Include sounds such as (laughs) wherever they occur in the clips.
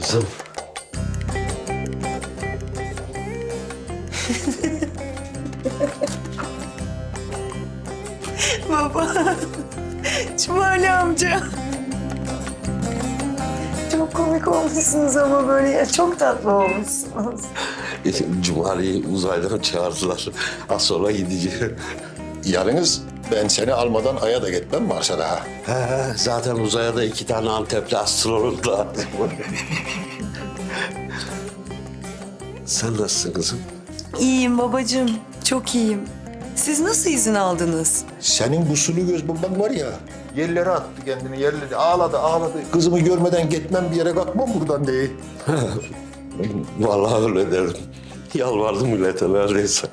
Kızım. (laughs) Baba. Cumali amca. Çok komik olmuşsunuz ama böyle ya. Çok tatlı olmuşsunuz. Cumali'yi uzaydan çağırdılar. Az sonra gideceğim. Yarınız ben seni almadan Ay'a da gitmem Mars'a daha. He, zaten uzaya da iki tane Antepli astronot lazım. Sen nasılsın kızım? İyiyim babacığım. Çok iyiyim. Siz nasıl izin aldınız? Senin bu sulu göz baban var ya, yerlere attı kendini yerlere. Ağladı ağladı. Kızımı görmeden gitmem bir yere kalkmam buradan diye. (laughs) Vallahi öyle derim. Yalvardım millete neredeyse.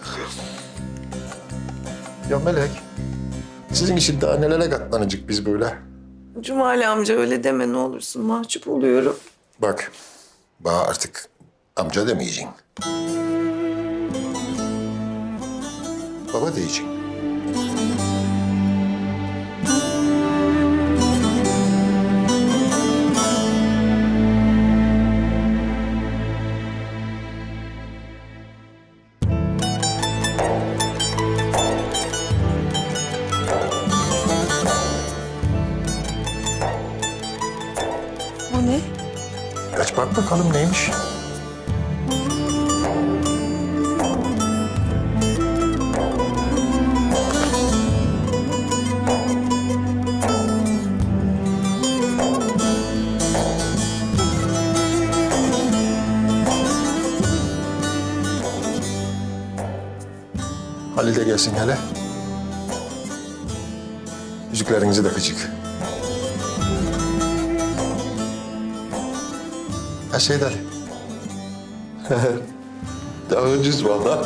Ya Melek, sizin için daha nelere katlanacak biz böyle? Cumali amca öyle deme ne olursun. Mahcup oluyorum. Bak, bana artık amca demeyeceksin. Baba diyeceksin. Bak bakalım neymiş. Halil de gelsin hele. Yüzüklerinizi de kıcık. Ha Ali. (laughs) Daha ucuz vallahi.